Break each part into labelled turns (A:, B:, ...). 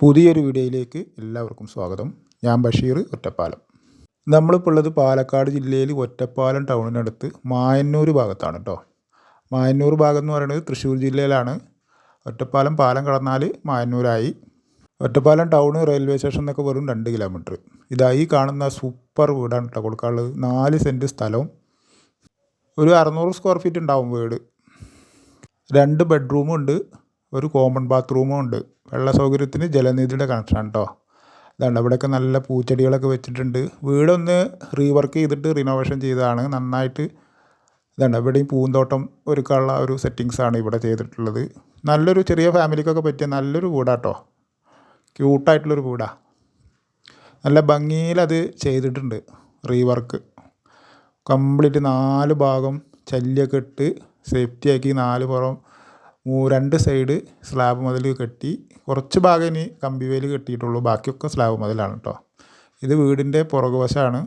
A: പുതിയൊരു വീഡിയോയിലേക്ക് എല്ലാവർക്കും സ്വാഗതം. ഞാൻ ബഷീർ ഒറ്റപ്പാലം. നമ്മളിപ്പോൾ ഉള്ളത് പാലക്കാട് ജില്ലയിൽ ഒറ്റപ്പാലം ടൗണിനടുത്ത് മായന്നൂർ ഭാഗത്താണ് കേട്ടോ മായന്നൂർ ഭാഗം എന്ന് പറയുന്നത് തൃശ്ശൂർ ജില്ലയിലാണ്. ഒറ്റപ്പാലം പാലം കടന്നാൽ മായന്നൂരായി. ഒറ്റപ്പാലം ടൗണ് റെയിൽവേ സ്റ്റേഷൻ എന്നൊക്കെ വെറും രണ്ട് കിലോമീറ്റർ. ഇതായി കാണുന്ന സൂപ്പർ വീടാണ് കേട്ടോ കൊടുക്കാനുള്ളത്. നാല് സെന്റ് സ്ഥലവും ഒരു അറുന്നൂറ് സ്ക്വയർ ഫീറ്റ് ഉണ്ടാവും വീട്. രണ്ട് ബെഡ്റൂമും ഉണ്ട്. ഒരു കോമൺ ബാത്റൂമും ഉണ്ട്. വെള്ള സൗകര്യത്തിന് ജലനിധിയുടെ കണക്ഷനാണ് കേട്ടോ ഇതാണ് ഇവിടെയൊക്കെ നല്ല പൂച്ചെടികളൊക്കെ വെച്ചിട്ടുണ്ട്. വീടൊന്ന് റീവർക്ക് ചെയ്തിട്ട് റിനോവേഷൻ ചെയ്തതാണ്. നന്നായിട്ട് ഇതാണ് ഇവിടെയും പൂന്തോട്ടം ഒരുക്കാനുള്ള ഒരു സെറ്റിങ്സാണ് ഇവിടെ ചെയ്തിട്ടുള്ളത്. നല്ലൊരു ചെറിയ ഫാമിലിക്കൊക്കെ പറ്റിയ നല്ലൊരു വീടാട്ടോ ക്യൂട്ടായിട്ടുള്ളൊരു വീടാണ് നല്ല ഭംഗിയിൽ അത് ചെയ്തിട്ടുണ്ട് റീവർക്ക് കംപ്ലീറ്റ് നാല് ഭാഗം ചല്ലിയൊക്കെ ഇട്ട് സേഫ്റ്റിയാക്കി നാല് പുറം രണ്ട് സൈഡ് സ്ലാബ് മുതൽ കെട്ടി കുറച്ച് ഭാഗം ഇനി കമ്പിവേലി കെട്ടിയിട്ടുള്ളൂ. ബാക്കിയൊക്കെ സ്ലാബ് മതിലാണ് കേട്ടോ ഇത് വീടിന്റെ പുറകുവശമാണ്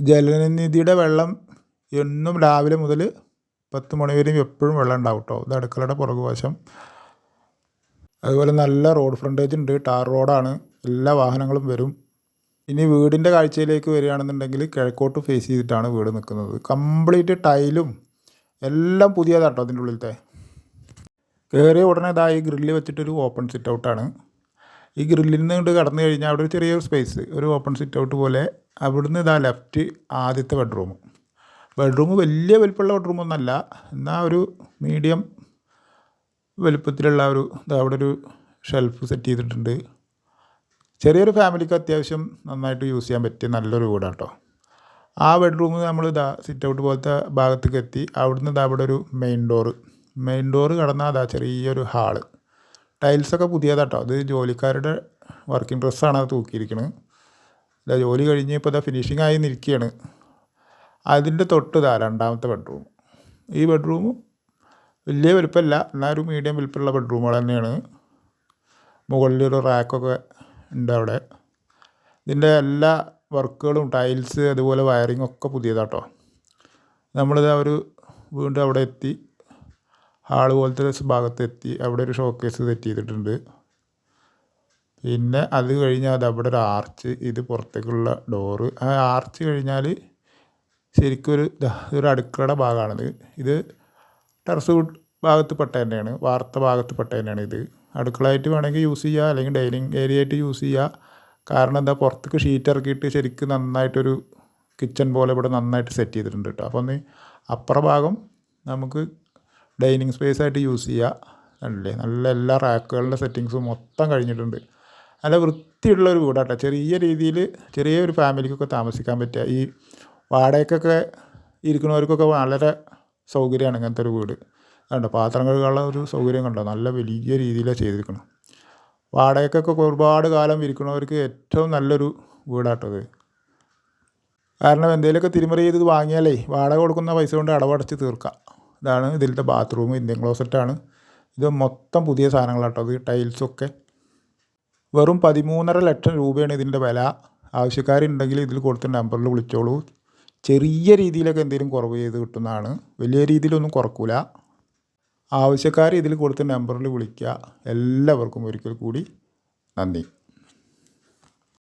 A: ജലനിധിയുടെ വെള്ളം എന്നും രാവിലെ മുതൽ പത്ത് മണി വരെയും എപ്പോഴും വെള്ളം ഉണ്ടാവും കേട്ടോ ഇത് അടുക്കളയുടെ പുറകുവശം അതുപോലെ നല്ല റോഡ് ഫ്രണ്ടേജ് ഉണ്ട്. ടാർ റോഡാണ് എല്ലാ വാഹനങ്ങളും വരും. ഇനി വീടിന്റെ കാഴ്ചയിലേക്ക് വരികയാണെന്നുണ്ടെങ്കിൽ കിഴക്കോട്ട് ഫേസ് ചെയ്തിട്ടാണ് വീട് നിൽക്കുന്നത്. കംപ്ലീറ്റ് ടൈലും എല്ലാം പുതിയതാണ് പുതിയതാട്ടോ അതിന്റെ ഉള്ളിലത്തെ. കയറിയ ഉടനെ ഇതാ ഈ ഗ്രില്ല് വെച്ചിട്ടൊരു ഓപ്പൺ സിറ്റ് ഔട്ടാണ് ഈ ഗ്രില്ലിൽ നിന്ന് ഇങ്ങോട്ട് കടന്നു കഴിഞ്ഞാൽ അവിടെ ഒരു ചെറിയ സ്പേസ് ഒരു ഓപ്പൺ സിറ്റ് ഔട്ട് പോലെ അവിടുന്ന് ഇതാ ലെഫ്റ്റ് ആദ്യത്തെ ബെഡ്റൂം ബെഡ്റൂം വലിയ വലിപ്പമുള്ള ഒന്നല്ല എന്നാൽ ഒരു മീഡിയം വലിപ്പത്തിലുള്ള ഒരു അവിടെ ഒരു ഷെൽഫ് സെറ്റ് ചെയ്തിട്ടുണ്ട്. ചെറിയൊരു ഫാമിലിക്ക് അത്യാവശ്യം നന്നായിട്ട് യൂസ് ചെയ്യാൻ പറ്റിയ നല്ലൊരു വീടാണ് കേട്ടോ ആ ബെഡ്റൂമിൽ നമ്മൾ ഇതാ സിറ്റ് ഔട്ട് പോലത്തെ ഭാഗത്തേക്ക് എത്തി അവിടുന്ന് ഇതാ അവിടെ ഒരു മെയിൻ ഡോറ് മെയിൻ ഡോറ് കടന്നാൽ അതാ ചെറിയൊരു ഹാൾ ടൈൽസൊക്കെ പുതിയതാട്ടോ. അത് ജോലിക്കാരുടെ വർക്കിംഗ് ഡ്രസ്സാണ് അത് തൂക്കിയിരിക്കുന്നത് ഇതാ ജോലി കഴിഞ്ഞ് ഇപ്പോൾ ഇതാ ഫിനിഷിംഗ് ആയി നിൽക്കുകയാണ് അതിന്റെ തൊട്ട് ഇതാ രണ്ടാമത്തെ ബെഡ്റൂം ഈ ബെഡ്റൂം വലിയ വലുപ്പമല്ല എന്നാൽ ഒരു മീഡിയം വലുപ്പമുള്ള ബെഡ്റൂമുകൾ തന്നെയാണ്. മുകളിലൊരു റാക്കൊക്കെ ഉണ്ട് അവിടെ. ഇതിന്റെ എല്ലാ വർക്കുകളും ടൈൽസ് അതുപോലെ വയറിംഗ് ഒക്കെ പുതിയതാട്ടോ. നമ്മളിത് ഒരു വീണ്ടും അവിടെ എത്തി. ഹാൾ പോലത്തെ ഭാഗത്ത് എത്തി അവിടെ ഒരു ഷോക്കേസ് സെറ്റ് ചെയ്തിട്ടുണ്ട് പിന്നെ അത് കഴിഞ്ഞാൽ അത് അവിടെ ഒരു ആർച്ച് ഇത് പുറത്തേക്കുള്ള ഡോറ് ആ ആർച്ച് കഴിഞ്ഞാൽ ശരിക്കും ഒരു ഒരു അടുക്കളയുടെ ഭാഗമാണിത്. ഇത് ടെറസ് ഭാഗത്ത് പെട്ട തന്നെയാണ് വാർത്ത ഭാഗത്ത് പെട്ട തന്നെയാണ് ഇത്. അടുക്കളയായിട്ട് വേണമെങ്കിൽ യൂസ് ചെയ്യുക അല്ലെങ്കിൽ ഡൈനിങ് ഏരിയ ആയിട്ട് യൂസ് ചെയ്യുക കാരണം എന്താ പുറത്തേക്ക് ഷീറ്റ് ഇറക്കിയിട്ട് ശരിക്കും നന്നായിട്ടൊരു കിച്ചൺ പോലെ ഇവിടെ നന്നായിട്ട് സെറ്റ് ചെയ്തിട്ടുണ്ട് കേട്ടോ അപ്പോൾ ഒന്ന് അപ്പുറ ഭാഗം നമുക്ക് ഡൈനിങ് സ്പേസ് ആയിട്ട് യൂസ് ചെയ്യുക കണ്ടില്ലേ? നല്ല എല്ലാ റാക്കുകളുടെ സെറ്റിങ്സും മൊത്തം കഴിഞ്ഞിട്ടുണ്ട്. നല്ല വൃത്തിയുള്ള ഒരു വീടാട്ടോ. ചെറിയ രീതിയിൽ ചെറിയൊരു ഫാമിലിക്കൊക്കെ താമസിക്കാൻ പറ്റുക. ഈ വാടകയ്ക്കൊക്കെ ഇരിക്കുന്നവർക്കൊക്കെ വളരെ സൗകര്യമാണ് ഇങ്ങനത്തെ ഒരു വീട്. കണ്ടോ? പാത്രം കഴുകാനുള്ള ഒരു സൗകര്യം കണ്ടോ? നല്ല വലിയ രീതിയിലാണ് ചെയ്തിരിക്കണം വാടകയ്ക്കൊക്കെ ഒരുപാട് കാലം ഇരിക്കുന്നവർക്ക് ഏറ്റവും നല്ലൊരു വീടാട്ടത് കാരണം എന്തെങ്കിലുമൊക്കെ തിരിമറി ചെയ്ത് വാങ്ങിയാലേ വാടക കൊടുക്കുന്ന പൈസ കൊണ്ട് അടവടച്ച് തീർക്കാം. ഇതാണ് ഇതിലത്തെ ബാത്റൂം ഇന്ത്യൻ ക്ലോസറ്റാണ് ഇത് മൊത്തം പുതിയ സാധനങ്ങളാട്ടോ ഇത് ടൈൽസൊക്കെ വെറും പതിമൂന്നര ലക്ഷം രൂപയാണ് ഇതിന്റെ വില. ആവശ്യക്കാരുണ്ടെങ്കിൽ ഇതിൽ കൊടുത്ത നമ്പറിൽ വിളിച്ചോളൂ. ചെറിയ രീതിയിലൊക്കെ എന്തെങ്കിലും കുറവ് ചെയ്ത് കിട്ടുന്നതാണ്. വലിയ രീതിയിലൊന്നും കുറക്കൂല. ആവശ്യക്കാർ ഇതിൽ കൊടുത്ത നമ്പറിൽ വിളിക്കുക. എല്ലാവർക്കും ഒരിക്കൽ കൂടി നന്ദി.